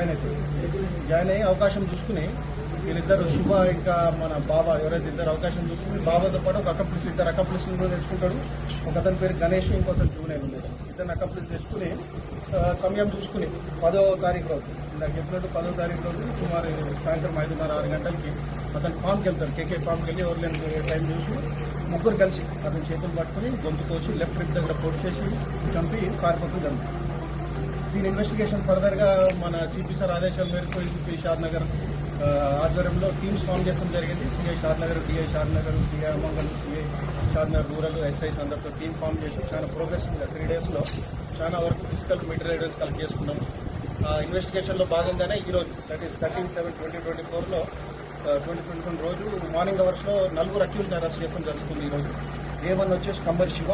Join join అయ్యి అవకాశం చూసుకుని వీళ్ళిద్దరు శుభ ఇంకా మన బాబా ఎవరైతే ఇద్దరు అవకాశం చూసుకుని బాబాతో పాటు ఒక అకప్లిస్ ఇద్దరు అకప్లిస్ కూడా తెచ్చుకుంటాడు. ఒక అతని పేరు గణేష్ ఇంకొకరు జూనియర్ ఉన్నాడు ఇద్దరు అకప్లిస్ తెచ్చుకుని సమయం చూసుకుని పదో తారీఖు రోజు ఇందాక చెప్పినట్టు పదో తారీఖు రోజు సుమారు సాయంత్రం ఐదున్నర ఆరు గంటలకి అతను ఫామ్కి వెళ్తాడు. కేకే ఫామ్కి వెళ్ళి ఎవరు లేని టైం చూసి ముగ్గురు కలిసి అతని చేతులు పట్టుకుని గొంతు కోసి లెఫ్ట్ రిప్ దగ్గర పొడి చేసి చంపి పారిపోతుంది దీని ఇన్వెస్టిగేషన్ ఫర్దర్గా మన సిపి సార్ ఆదేశాల మేరకు ఏసీపీ షాద్ నగర్ ఆధ్వర్యంలో టీమ్స్ ఫామ్ చేస్తాం జరిగింది. CI Shadnagar DI Shadnagar CI Mangalam CI Shadnagar rural SIs అందరితో టీమ్ ఫామ్ చేసి చాలా ప్రోగ్రెస్ ఉంది త్రీ డేస్లో చాలా వరకు ఫిజికల్ మెటీరియల్ ఎవిడెన్స్ కలెక్ట్ చేసుకున్నాం. ఆ ఇన్వెస్టిగేషన్లో భాగంగానే ఈ రోజు that is thirteen seven twenty twenty ఫోర్లో ట్వంటీ ట్వంటీ వన్ రోజు మార్నింగ్ అవర్స్లో నలుగురు అక్యూజ్ అరెస్ట్ చేస్తాం జరుగుతుంది ఈ రోజు. ఏ వన్ వచ్చేసి కంబర్ శివ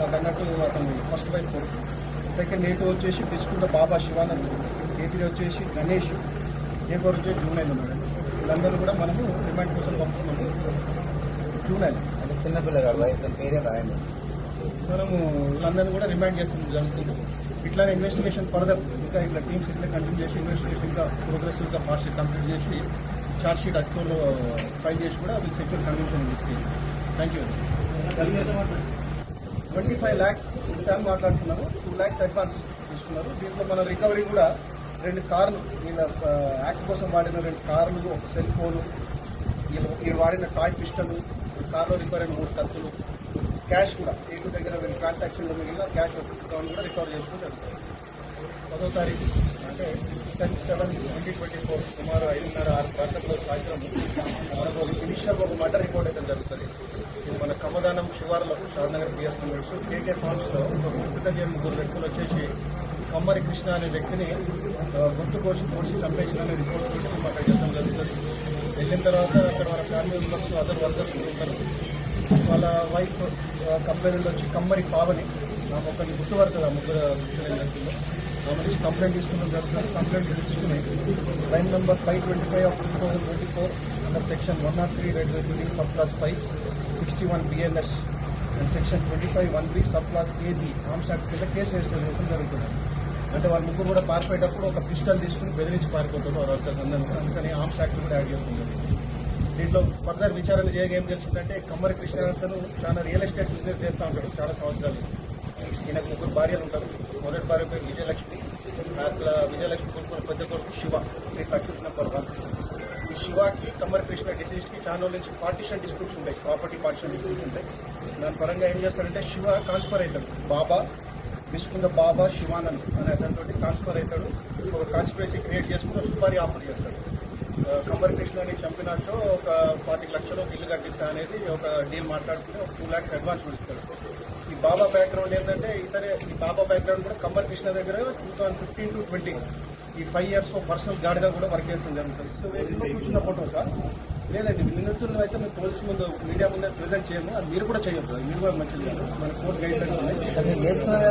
నాకు అన్నట్టు అతను ఫస్ట్ బైక్ కొడుకు. సెకండ్ ఏ టూ వచ్చేసి బిస్కుంట బాబా శివానంద్ ఏ త్రీ వచ్చేసి గణేష్ ఏ ఫోర్ వచ్చేసి జూనైల్ ఉన్నాడు వీళ్ళందరూ కూడా మనము రిమాండ్ కోసం పంపుతున్నాము. జూనైల్ అంటే చిన్నపిల్లగాడు వయసు పేరే రాయండి మనము వీళ్ళందరినీ కూడా రిమాండ్ చేస్తాం జరుగుతుంది. ఇట్లానే ఇన్వెస్టిగేషన్ ఫర్దర్ ఇంకా ఇట్లా టీమ్స్ ఇట్లా కంటిన్యూ చేసి ఇన్వెస్టిగేషన్ ఇంకా ప్రోగ్రెసివ్గా ఫాస్ట్ కంప్లీట్ చేసి చార్జ్ షీట్ అక్టోలో ఫైల్ చేసి కూడా will secure conviction investigation thank you twenty five lakhs ఇస్తామని మాట్లాడుతున్నారు టూ ల్యాక్స్ అడ్వాన్స్ తీసుకున్నారు. దీంట్లో మన రికవరీ కూడా రెండు కార్లు వీళ్ళ యాక్ట్ కోసం వాడిన రెండు కార్లు ఒక సెల్ ఫోను వీళ్ళు వాడిన టాయ్ పిస్టల్ కార్లో రికవర్ అయిన మూడు కత్తులు క్యాష్ కూడా ఏటు దగ్గర వీళ్ళ ట్రాన్సాక్షన్లో మిగిలిన క్యాష్ కూడా రికవర్ చేసుకుని జరుగుతుంది. పదో తారీఖు. అంటే ten seven twenty twenty four సుమారు ఐదున్నర ఆరు గంటల్లో సాయంత్రం మనకు ఒక ఇనిషియల్ ఒక మటర్ రిపోర్ట్ అయితే జరుగుతుంది. ఇది మన కమదానం శివార్లో షాద్నగర్ పిఎస్ మెంబర్స్ కేకే ఫార్మ్స్లో ఒక గుర్తు ముగ్గురు వ్యక్తులు వచ్చేసి కమ్మరి కృష్ణ అనే వ్యక్తిని గుర్తు గొంతు కోసి పొడిచి చంపేసిన అనే రిపోర్ట్ పెట్టి మాకు చేయడం జరుగుతుంది. వెళ్ళిన తర్వాత అక్కడ వాళ్ళ ఫ్యామిలీ మెంబర్స్ అదర్ వర్కర్స్ ఉంటారు. వాళ్ళ వైఫ్ కంపెనీలో వచ్చి కమ్మరి పావని ఆ ఒకరిని గుర్తుపడుతుంది ఆ ముగ్గురు వ్యక్తులు. ఆమె కంప్లైంట్ తీసుకున్న జరుగుతుంది కంప్లైంట్ తీసుకుని line number five twenty five of two thousand twenty four under section one not three read three sub clause five sixty one BNS and section twenty five one B sub clause AB arms act కింద case register చేయడం జరుగుతుంది. అంటే వాళ్ళ ముగ్గురు కూడా పారిపోయేటప్పుడు ఒక pistol తీసుకుని బెదిరించి పారిపోతారు వారు వర్కర్స్ అందరూ అందుకని ఆర్మ్స్ యాక్ట్ కూడా యాడ్ చేస్తుంది దీంట్లో ఫర్దర్ విచారణ చేయగా ఏం తెలిసిందంటే కమ్మరి కృష్ణానంతను చాలా రియల్ ఎస్టేట్ బిజినెస్ చేస్తూ ఉంటాడు చాలా సంవత్సరాలు. ఈయనకు ముగ్గురు భార్యలు ఉంటారు. మొదటి భార్య పేరు విజయలక్ష్మి అట్లా విజయలక్ష్మి కొడుకున్న పెద్ద కొడుకు శివ. ఈ కట్టు నెంబర్ ఈ శివకి కమ్మరి కృష్ణ డిసీజ్కి చాలా నుంచి పార్టీషన్ డిస్ప్యూట్స్ ఉంటాయి. ప్రాపర్టీ పార్టీషన్ డిస్ప్యూట్స్ ఉంటాయి. దాని పరంగా ఏం చేస్తాడంటే శివ ట్రాన్స్ఫర్ అవుతాడు. బాబా విసుకుంద బాబా శివానంద్ అనే అతనితో ట్రాన్స్ఫర్ అవుతాడు. ఒక కాన్స్పిరసీ క్రియేట్ చేసుకుని సుపారీ ఆఫర్ చేస్తాడు. ఆ, కమ్మరి కృష్ణని ఒక పాతిక లక్షలు ఒక ఇల్లు కట్టిస్తా అనేది ఒక డీల్ మాట్లాడుకుని ఒక టూ ల్యాక్స్ అడ్వాన్స్ కూడా ఇస్తాడు ఈ బాబా బ్యాక్గ్రౌండ్ ఏంటంటే ఇతనే ఈ బాబా బ్యాక్గ్రౌండ్ కూడా కమ్మర్ కృష్ణ దగ్గర two thousand fifteen to twenty ఈ ఫైవ్ ఇయర్స్ పర్సనల్ గార్డ్గా కూడా వర్క్ చేస్తుంది జరుగుతుంది. సో కూర్చున్న ఫోటో సార్ లేదండి నిందితులను అయితే మేము పోలీస్ ముందు మీడియా ముందే ప్రెజెంట్ చేయము అది మీరు కూడా చేయొద్దు మీరు కూడా మంచిది కాదు. మన కోర్టు గైడ్ లైన్స్ ఉన్నాయి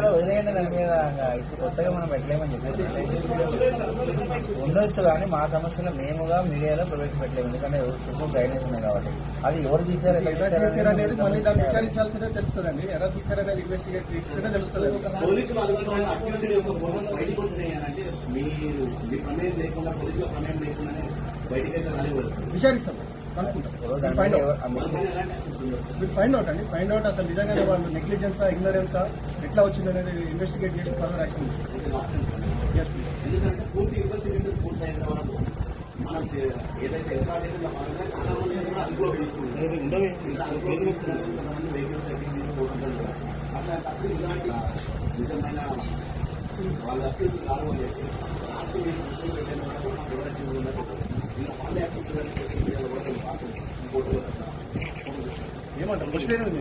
ఉండొచ్చు కానీ మా సమస్యలు మేముగా మీడియాలో ప్రవేశపెట్టలేము ఎందుకంటే చుట్టూ గైడెన్స్ ఉన్నాయి కాబట్టి. అది ఎవరు తీశారు తీశారు అనేది మళ్ళీ దాన్ని అనేది విచారించాల్సిందే తెలుస్తుందండి. ఎలా తీశారనేది ఇన్వెస్టిగేట్ చేస్తేనే తెలుస్తుంది మీరు మీ ప్రమేయం లేకుండా పోలీసుల ప్రమేయం లేకుండానే బయటకు అయితే రానివ్వదు విచారిస్తాం. ఫైండ్ అవుట్ మీరు ఫైండ్ అండి. ఫైండ్ అవుట్ అసలు నిజంగానే వాళ్ళు నెగ్లిజెన్సా ఇగ్నరెన్సా ఎట్లా వచ్చిందనేది ఇన్వెస్టిగేట్ చేసి ఫర్దర్ యాక్షన్ ఎందుకంటే పూర్తి ఇన్వెస్టిగేషన్ పూర్తయిన వరకు మనం ఏదైతే ఎస్టాబ్లిషన్లో భాగంగా చాలా మంది కూడా అదుపులో కొంతమంది వెహికల్స్ తీసుకోవడం ఇలాంటి నిజమైన వాళ్ళ అక్యూజ్ కాదు అని చెప్పి ఇలా ఏమంటారు క్వశ్చన్ లేదు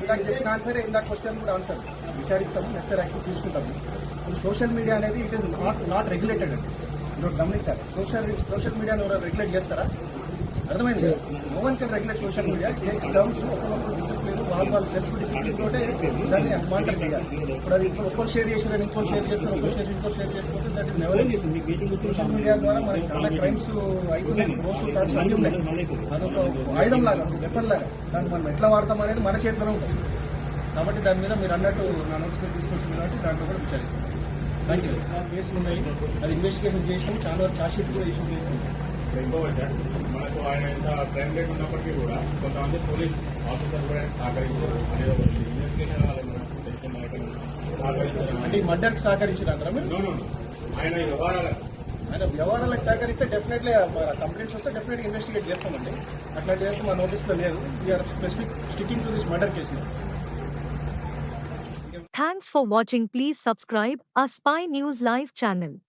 ఇందాక ఆన్సర్ ఇందాక క్వశ్చన్ కూడా ఆన్సర్ విచారిస్తాము నెక్స్ట్ యాక్షన్ తీసుకుంటాము. సోషల్ మీడియా అనేది it is not not regulated అండి. మీరు గమనించాలి. సోషల్ సోషల్ మీడియాను రెగ్యులేట్ చేస్తారా? అర్థమైంది? No one can regulate social media states terms ఒక్కొక్కరు డిసిప్లిన్ వాళ్ళ వాళ్ళ సెల్ఫ్ డిసిప్లిన్ తోటే దాన్ని మానిటర్ చేయాలి. ఇప్పుడు అది ఒక్కరు షేర్ చేశారని ఇంకో షేర్ చేస్తారు ఒక్కరు షేర్ ఇంకో షేర్ చేసుకుంటే that is never social media ద్వారా మనకి చాలా క్రైమ్స్ అవుతున్నాయి రోజు టార్చ్ అన్ని ఉన్నాయి. అదొక ఆయుధం లాగా వెపన్ లాగా దాన్ని మనం ఎట్లా వాడతాం అనేది మన చేతిలో ఉంటుంది. కాబట్టి దాని మీద మీరు అన్నట్టు నా నోటీస్ తీసుకొచ్చింది కాబట్టి దాంట్లో కూడా విచారిస్తాం కేసులు ఉన్నాయి. అది ఇన్వెస్టిగేషన్ చేసి చాలా వరకు ఛార్జ్ షీట్ కూడా ఇష్యూ చేసింది. ఇంకోవచ్చు సార్ మనకు ఆయన ఎంత క్రైమ్ రేట్ ఉన్నప్పటికీ కూడా కొంతమంది పోలీస్ ఆఫీసర్ కూడా సహకరించారు అనేది ఒక ఇన్వెస్టిగేషన్ సహకరించారు అంటే మర్డర్కి నో. ఆయన ఈ వ్యవహారాలకు ఆయన వ్యవహారాలకు సహకరిస్తే డెఫినెట్లీ కంప్లైంట్స్ వస్తే డెఫినెట్గా ఇన్వెస్టిగేట్ చేస్తామండి అట్లాంటి అయితే మా నోటీస్లో లేదు we're specific sticking to this murder case Thanks for watching. Please subscribe our Spy News Live channel.